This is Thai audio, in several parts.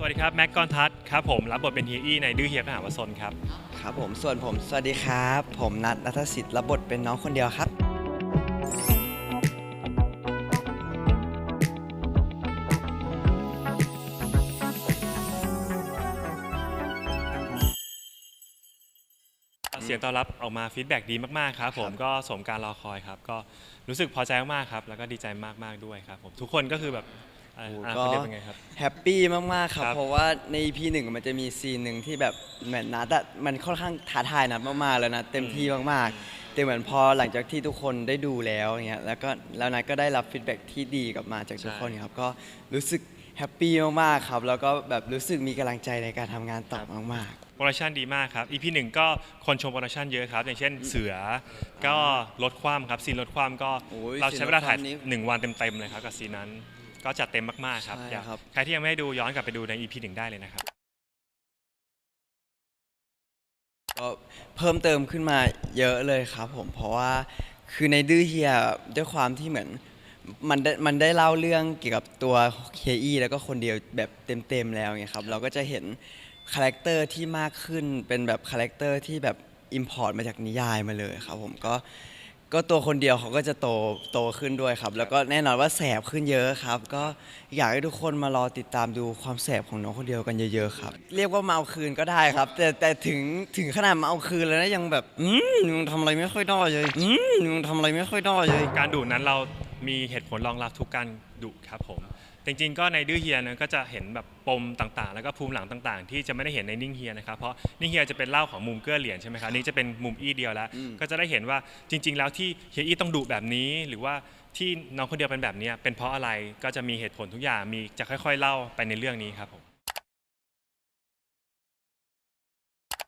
สวัสดีครับ แม็กกอนทัศน์ครับผม รับบทเป็นเฮียอี้ในดื้อเฮียก็หาวสนครับ ครับผมส่วนผมสวัสดีครับ ผมนัทนัทสิทธิ์รับบทเป็นน้องคนเดียวครับ เสียงตอบรับออกมาฟีดแบ็กดีมากๆครับผมก็สมการรอคอยครับ ก็รู้สึกพอใจมากๆครับ แล้วก็ดีใจมากๆด้วยครับผมทุกคนก็คือแบบ อ่าโอ้อ่าก็เขาเรียกเป็นไงครับ แฮปปี้มาก ๆ ครับ ครับ เพราะว่าใน EP หนึ่งมันจะมีซีนหนึ่งที่แบบเหมือนนัดอะมันค่อนข้างท้าทายนัดมาก ๆ แล้วนะเต็มที่มาก ๆ แต่เหมือนพอหลังจากที่ทุกคนได้ดูแล้วเงี้ยแล้วก็แล้วนัดก็ได้รับฟีดแบ็กที่ดีกลับมาจากทุกคนครับ ก็รู้สึกแฮปปี้มาก ๆ ครับ แล้วก็แบบรู้สึกมีกำลังใจในการทำงานต่อมาก ๆ โปรดักชันดีมากครับ EP หนึ่งก็คนชมโปรดักชันเยอะครับ อย่างเช่นเสือก็ลดความครับซีนลดความก็โอ้ยเราใช้เวลาถ่ายซีนลดความนี้หนึ่งวันเต็มๆเลยครับกับซีนนั้น ก็จัดเต็มมากๆครับใช่อยากครับใครที่ยังไม่ได้ดูย้อนกลับไปดูใน EP หนึ่งได้เลยนะครับ ก็เพิ่มเติมขึ้นมาเยอะเลยครับผมเพราะว่าคือในดื้อเฮียด้วยความที่เหมือนมันได้มันได้เล่าเรื่องเกี่ยวกับตัวเฮียอี้แล้วก็คนเดียวแบบเต็มๆแล้วไงครับเราก็จะเห็นคาแรคเตอร์ที่มากขึ้นเป็นแบบคาแรคเตอร์ที่แบบอิมพอร์ตมาจากนิยายมาเลยครับผมก็ ก็ตัวคนเดียวเขาก็จะโตโตขึ้นด้วยครับ แล้วก็แน่นอนว่าแสบขึ้นเยอะครับ ก็อยากให้ทุกคนมารอติดตามดูความแสบของน้องคนเดียวกันเยอะๆครับ เรียกว่าเมาคืนก็ได้ครับ แต่แต่ถึงถึงขนาดเมาคืนแล้วนะยังแบบอืมมึงทำอะไรไม่ค่อยได้เลยอืมมึงทำอะไรไม่ค่อยได้เลย การดุนั้นเรามีเหตุผลรองรับทุกการดุครับผม จริงๆก็ในดื้อเฮียเนยก็จะเห็นแบบปมต่างๆ แล้วก็ภูมิหลังต่างๆ ที่จะไม่ได้เห็นในนิ่งเฮียนะครับเพราะนิ่งเฮียจะเป็นเล่าของมุมเกื้อเหรียญใช่ไหมครับอันนี่จะเป็นมุมอี้เดียวแล้วอืมก็จะได้เห็นว่าจริง ๆ แล้วที่เฮียอี้ต้องดุแบบนี้ หรือว่าที่น้องคนเดียวเป็นแบบเนี้ยเป็นเพราะอะไรก็จะมีเหตุผลทุกอย่างมีจะค่อย ๆ เล่าไปในเรื่องนี้ครับผม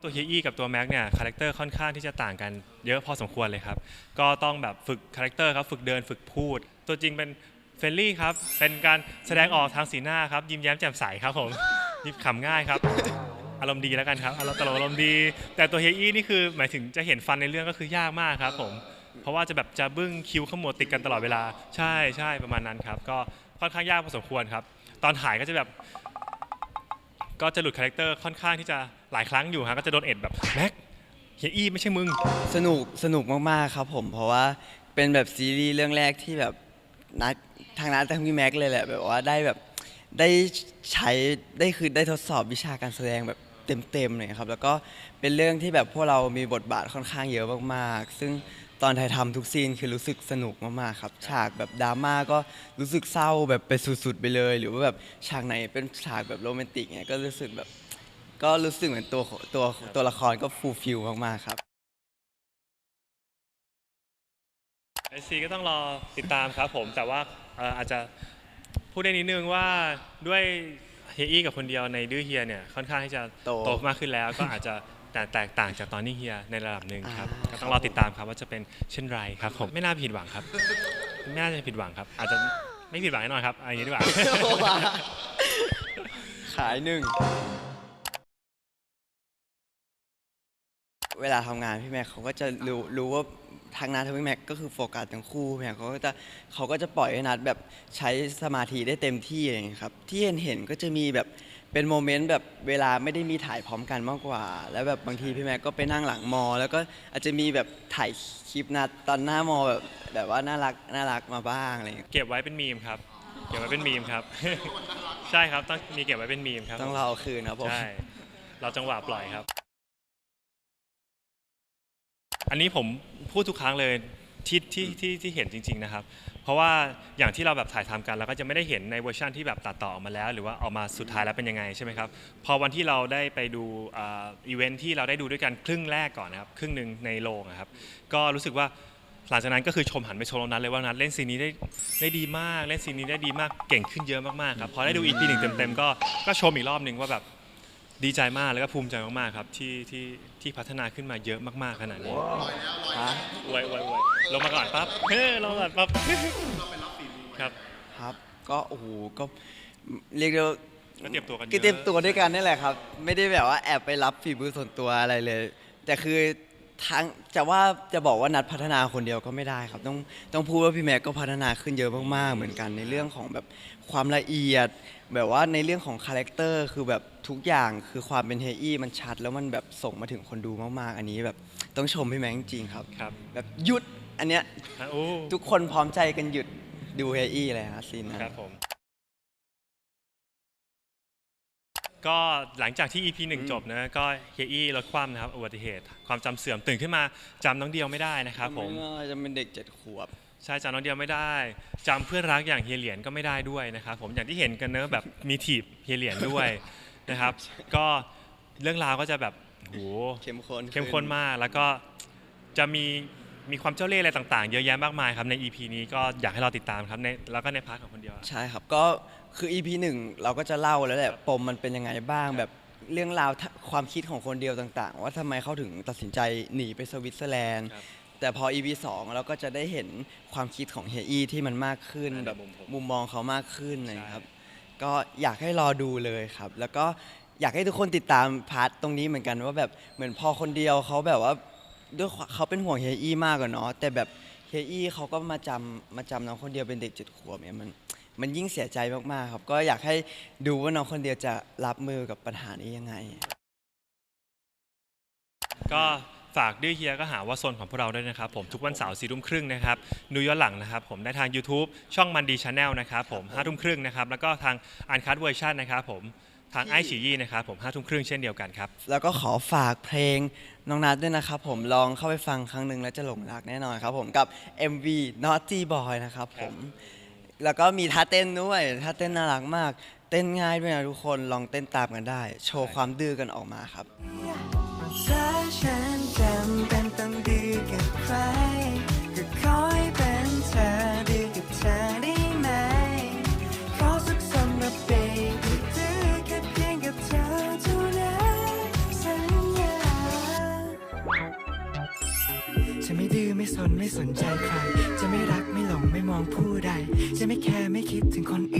ตัวเฮียอี้กับตัวแม็กเนี่ยคาแรคเตอร์ค่อนข้างที่จะต่างกันเยอะพอสมควรเลยครับ ก็ต้องแบบฝึกคาแรคเตอร์ครับฝึกเดินฝึกพูด ตัวจริงเป็น เฟรนลี่ครับ เป็นการแสดงออกทางสีหน้าครับ ยิ้มแย้มแจ่มใสครับผม ยิ้มขำง่ายครับ อารมณ์ดีแล้วกันครับ อารมณ์ตลกอารมณ์ดี แต่ตัวเฮียอี้นี่คือหมายถึงจะเห็นฟันในเรื่องก็คือยากมากครับผม เพราะว่าจะแบบจะบึ้งคิ้วขมวดติดกันตลอดเวลา ใช่ใช่ประมาณนั้นครับ ก็ค่อนข้างยากพอสมควรครับ ตอนถ่ายก็จะแบบ ก็จะหลุดคาแรคเตอร์ค่อนข้างที่จะหลายครั้งอยู่ฮะ ก็จะโดนเอ็ดแบบแม็กเฮียอี้ไม่ใช่มึง สนุกสนุกมากๆครับผม เพราะว่าเป็นแบบซีรีส์เรื่องแรกที่แบบ นัดทางนัดทางพี่แม็กเลยแหละแบบว่าได้แบบได้ใช้ได้คือได้ทดสอบวิชาการแสดงแบบเต็มๆเลยครับ แล้วก็เป็นเรื่องที่แบบพวกเรามีบทบาทค่อนข้างเยอะมากๆ ซึ่งตอนถ่ายทำทุกซีนคือรู้สึกสนุกมากๆครับ ฉากแบบดราม่าก็รู้สึกเศร้าแบบไปสุดๆไปเลย หรือว่าแบบฉากไหนเป็นฉากแบบโรแมนติกเนี่ยก็รู้สึกแบบ ก็รู้สึกเหมือนตัวตัวตัวละครก็ฟูลฟิลมากๆครับ ไอซีก็ต้องรอติดตามครับผมแต่ว่าเอ่ออาจจะพูดได้นิดนึงว่าด้วยเฮียอี้กับคนเดียวในดื้อเฮียเนี่ยค่อนข้างที่จะโต โตมากขึ้นแล้ว ก็อาจจะแต่แตกต่างจากตอนนี้เฮียในระดับหนึ่งครับอ่าก็ต้องรอติดตามครับว่าจะเป็นเช่นไรครับผมไม่น่าผิดหวังครับ ไม่น่าจะผิดหวังครับ อาจจะไม่ผิดหวังแน่นอนครับเอันนี้ดีกว่า ขายหนึ่ง เวลาทำงานพี่แม็กเขาก็จะรู้รู้ว่า ทางนัดทางพี่แม็กก็คือโฟกัสทั้งคู่พี่แม็กเขาก็จะเขาก็จะปล่อยให้นัดแบบใช้สมาธิได้เต็มที่อะไรอย่างเงี้ยครับที่เห็นเห็นก็จะมีแบบเป็นโมเมนต์แบบเวลาไม่ได้มีถ่ายพร้อมกันมากกว่า แล้วแบบบางทีพี่แม็กก็ไปนั่งหลังมอ แล้วก็อาจจะมีแบบถ่ายคลิปนัดตอนหน้ามอแบบแบบว่าน่ารักน่ารักมาบ้างอะไรอย่างเงี้ยเก็บไว้เป็นมีมครับ เก็บไว้เป็นมีมครับ ใช่ครับต้องมีเก็บไว้เป็นมีมครับต้องรอเอาคืนครับผมใช่เราจังหวะปล่อยครับ อันนี้ผมพูดทุกครั้งเลยที่ที่ที่ที่เห็นจริง ๆนะครับ เพราะว่าอย่างที่เราแบบถ่ายทำกันเราก็จะไม่ได้เห็นในเวอร์ชันที่แบบตัดต่อออกมาแล้ว หรือว่าออกมาสุดท้ายแล้วเป็นยังไงใช่ไหมครับพอวันที่เราได้ไปดูอ่าอีเวนท์ที่เราได้ดูด้วยกันครึ่งแรกก่อนนะครับครึ่งหนึ่งในโรงอะครับ ก็รู้สึกว่าหลังจากนั้นก็คือชมหันไปชมตรงนั้นเลยว่านัดเล่นซีนนี้ได้ได้ดีมาก เล่นซีนนี้ได้ดีมากเก่งขึ้นเยอะมากๆครับพอได้ดูอีพีหนึ่งเต็มๆก็ก็ชมอีกรอบหนึ่งว่าแบบ ดีใจมากแล้วก็ภูมิใจมากๆครับที่ที่ที่พัฒนาขึ้นมาเยอะมากๆขนาดนี้ฮะอวยอวยอวยลงมาก่อนปั๊บเฮ้ยลงมาก่อนปั๊บครับครับ ก็โอ้โหก็เรียกได้ว่าก็เตรียมตัวกันเยก็อะ เตรียมตัวด้วยกันนี่แหละครับ ไม่ได้แบบว่าแอบไปรับฝีมือส่วนตัวอะไรเลย แต่คือ ทั้งจะว่าจะบอกว่านัดพัฒนาคนเดียวก็ไม่ได้ครับ ต้องต้องพูดว่าพี่แม็กก็พัฒนาขึ้นเยอะมากๆเหมือนกันในเรื่องของแบบความละเอียด แบบว่าในเรื่องของคาแรคเตอร์คือแบบทุกอย่างคือความเป็นเฮอี้มันชัด แล้วมันแบบส่งมาถึงคนดูมากๆ อันนี้แบบต้องชมพี่แม็กจริงๆครับครับ แบบหยุดอันเนี้ยอะโอ้ทุกคนพร้อมใจกันหยุดดูเฮอี้เลยฮะซีนนั้นครับผม ก็หลังจากที่ EP หนึ่งอืมจบนะก็เฮียอี้ลดความนะครับอุบัติเหตุ ความจำเสื่อมตื่นขึ้นมาจำน้องเดียวไม่ได้นะครับผมไว่าจะเป็นเด็กเจ็ดขวบ ใช่จำน้องเดียวไม่ได้จำเพื่อนรักอย่างเฮียเหรียญก็ไม่ได้ด้วยนะครับผมอย่างที่เห็นกันเนอะแบบมีถีบเฮียเหรียญด้วย นะครับ ก็เรื่องราวก็จะแบบโหเข้มข้นเข้มข้นมากแล้วก็จะมี มีความเจ้าเล่ห์อะไรต่างๆ เยอะแยะมากมายครับใน EP นี้ก็อยากให้เราติดตามครับในแล้วก็ในพาร์ทของคนเดียว ใช่ครับก็คือ EP หนึ่งเราก็จะเล่าแล้วแหละปมมันเป็นยังไงบ้างแบบเรื่องราวทความคิดของคนเดียวต่างๆ ว่าทำไมเขาถึงตัดสินใจหนีไปสวิตเซอร์แลนด์ ครับแต่พอ EP 2เราก็จะได้เห็นความคิดของเฮียอี้ที่มันมากขึ้นในแบบมุมผมมุมมองเขามากขึ้นนะใช่ครับ ก็อยากให้รอดูเลยครับ แล้วก็อยากให้ทุกคนติดตามพาร์ทตรงนี้เหมือนกันว่าแบบเหมือนพอคนเดียวเขาแบบว่า ด้วยเขาเป็นห่วงเฮียอี้มากอะเนาะแต่แบบเฮียอี้เขาก็มาจำมาจำน้องคนเดียวเป็นเด็กเจ็ดขวบเนี่ยมันมันยิ่งเสียใจมากๆครับ ก็อยากให้ดูว่าน้องคนเดียวจะรับมือกับปัญหานี้ยังไง ก็ฝากดื้อเฮียก็หาว่าโซนของพวกเราด้วยนะครับ ผมทุกวันเสาร์สี่ทุ่มครึ่งนะครับดูย้อนหลังนะครับผมได้ทาง YouTube ช่องมันดีชาแนลนะครับผมห้าทุ่มครึ่งนะครับแล้วก็ทางอันคั v เวอร์ชันนะครับผม ทางไอฉียี่นะครับผมห้าทุ่มครึ่งเช่นเดียวกันครับ แล้วก็ขอฝากเพลงน้องนัดด้วยนะครับผมลองเข้าไปฟังครั้งหนึ่งแล้วจะหลงรักแน่นอนครับผมกับ MV Naughty Boy นะครับผมแล้วก็มีท่าเต้นด้วยท่าเต้นน่ารักมาก เต้นง่ายด้วยนะทุกคนลองเต้นตามกันได้ โชว์ความดื้อกันออกมาครับ ไม่สนใจใคร จะไม่รักไม่หลงไม่มองผู้ใด จะไม่แคร์ไม่คิดถึงคนอื่น